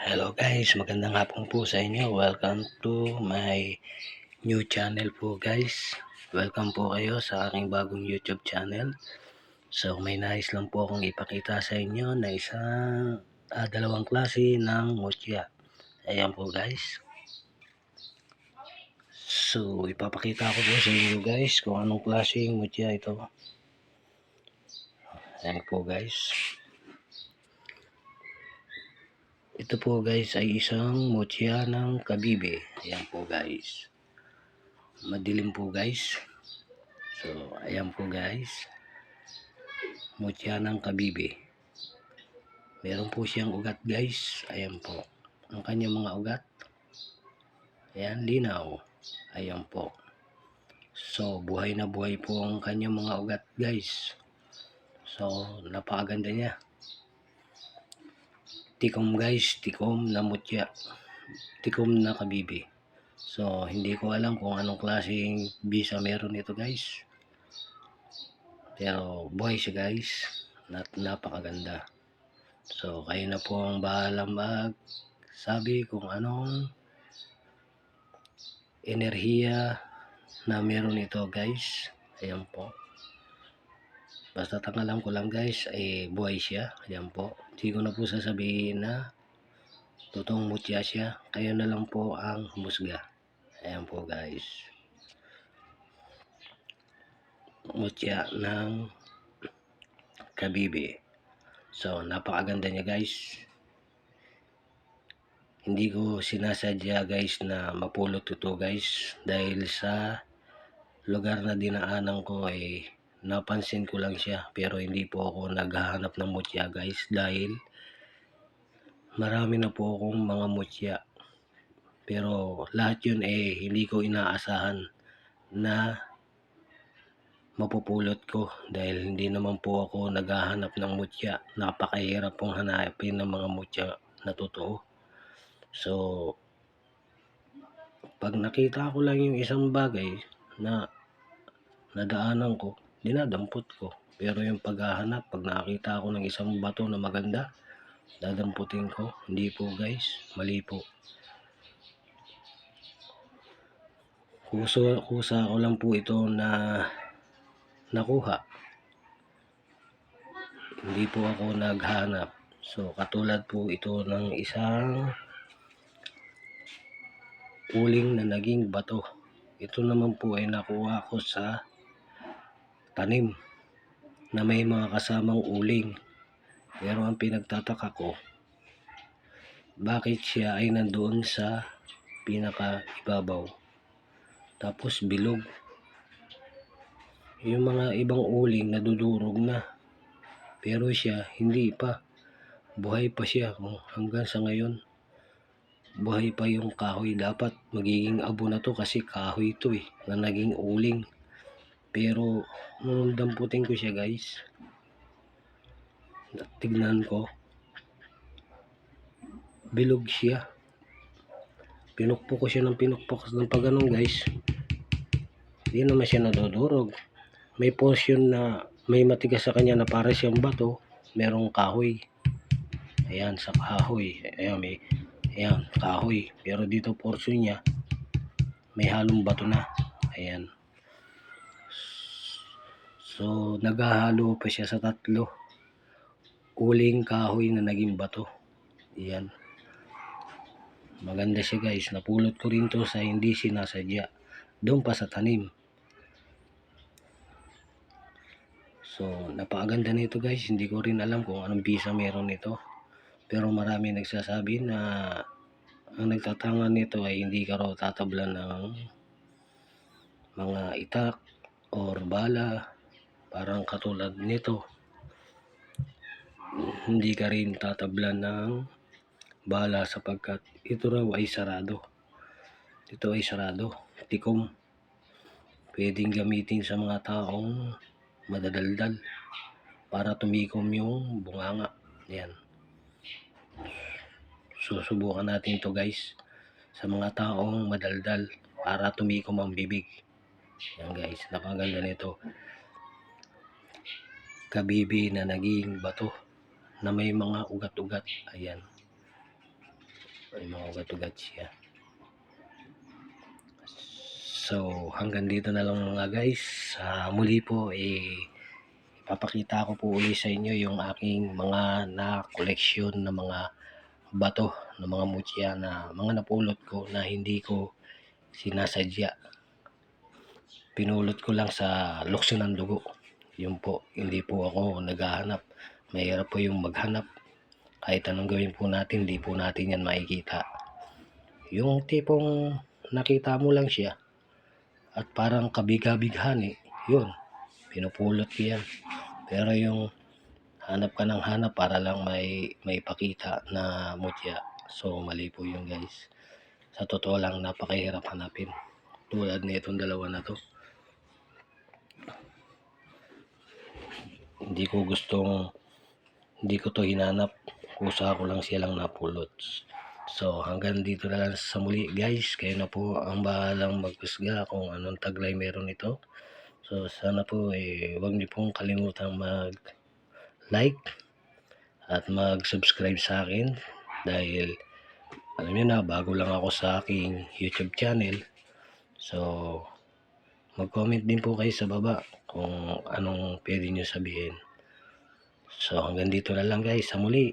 Hello guys, magandang hapon po sa inyo. Welcome to my new channel po guys. Welcome po kayo sa aking bagong YouTube channel. So may nais lang po akong ipakita sa inyo na isang ah, dalawang klase ng mutya. Ayan po guys. So ipapakita ko po sa inyo guys kung anong klaseng mutya ito. Ayan po guys. Ito po guys ay isang mutya ng kabibe. Ayan po guys. Madilim po guys. So, ayan po guys. Mutya ng kabibe. Meron po siyang ugat guys. Ayan po. Ang kanyang mga ugat. Ayan, linaw. Ayan po. So, buhay na buhay po ang kanyang mga ugat guys. So, napakaganda niya tikom guys, tikom na mutya. Tikom na kabibi. So, hindi ko alam kung anong klaseng visa meron ito guys. Pero buhay siya guys. Nat napakaganda. So, kayo na po ang bahala mag sabi kung anong enerhiya na meron ito guys. Ayan po. Basta ang alam ko lang guys ay buhay siya. Ayan po. Hindi ko na po sasabihin na totoong mutya siya. Kayo na lang po ang humusga. Ayan po guys. Mutya ng kabibi. So napakaganda niya guys. Hindi ko sinasadya guys na mapulot ito guys. Dahil sa lugar na dinaanan ko ay napansin ko lang siya pero hindi po ako naghahanap ng mutya guys dahil marami na po akong mga mutya. Pero lahat yun eh hindi ko inaasahan na mapupulot ko dahil hindi naman po ako naghahanap ng mutya. Napakahirap pong hanapin ng mga mutya na totoo. So pag nakita ko lang yung isang bagay na nadaanan ko dinadampot ko. Pero yung paghahanap, pag nakakita ako ng isang bato na maganda, dadamputin ko. Hindi po guys, mali po. Kuso, kusa ko lang po ito na nakuha. Hindi po ako naghanap. So, katulad po ito ng isang uling na naging bato. Ito naman po ay nakuha ko sa tanim na may mga kasamang uling. Pero ang pinagtataka ko, bakit siya ay nandoon sa pinaka ibabaw. Tapos bilog. Yung mga ibang uling nadudurog na. Pero siya hindi pa. Buhay pa siya kung hanggang sa ngayon. Buhay pa yung kahoy. Dapat magiging abo na to kasi kahoy to eh. Na naging uling. Pero nung damputin ko siya guys, tignan ko, bilog siya. Pinukpo ko siya ng pinukpo ng pag guys. Hindi naman siya nadudurog. May portion na may matigas sa kanya na para siyang bato, merong kahoy. Ayan, sa kahoy. Ayan, may, ayan, kahoy. Pero dito portion niya, may halong bato na. Ayan. So, naghahalo pa siya sa tatlo. Uling kahoy na naging bato. Yan. Maganda siya guys. Napulot ko rin to sa hindi sinasadya. Doon pa sa tanim. So, napakaganda nito guys. Hindi ko rin alam kung anong visa meron nito. Pero marami nagsasabi na ang nagtatangan nito ay hindi ka raw tatablan ng mga itak or bala parang katulad nito. Hindi ka rin tatablan ng bala sapagkat ito raw ay sarado. Ito ay sarado tikom. Pwedeng gamitin sa mga taong madadaldal para tumikom yung bunganga. Yan susubukan natin to guys sa mga taong madaldal para tumikom ang bibig. Yan guys napaganda nito kabibi na naging bato na may mga ugat-ugat. Ayan. May mga ugat-ugat siya. So, hanggang dito na lang mga guys. Sa muli po, eh, ipapakita ko po uli sa inyo yung aking mga na-collection na mga bato ng mga mutya na mga napulot ko na hindi ko sinasadya. Pinulot ko lang sa lukso ng dugo. Yun po, hindi po ako naghahanap. Mahirap po yung maghanap. Kahit anong gawin po natin, hindi po natin yan makikita. Yung tipong nakita mo lang siya at parang kabiga-bighani, yun, pinupulot ko yan. Pero yung hanap ka ng hanap para lang may may pakita na mutya. So mali po yun guys. Sa totoo lang napakahirap hanapin. Tulad na itong dalawa na to. Hindi ko gustong hindi ko to hinanap. Kusa ko lang siya lang napulot. So hanggang dito na lang sa muli guys. Kayo na po ang bahalang magkusga kung anong taglay meron ito. So sana po eh, huwag niyo pong kalimutang mag like at mag-subscribe sa akin dahil alam niyo na bago lang ako sa aking YouTube channel. So mag-comment din po kayo sa baba kung anong pwede niyo sabihin. So hanggang dito na lang guys sa muli.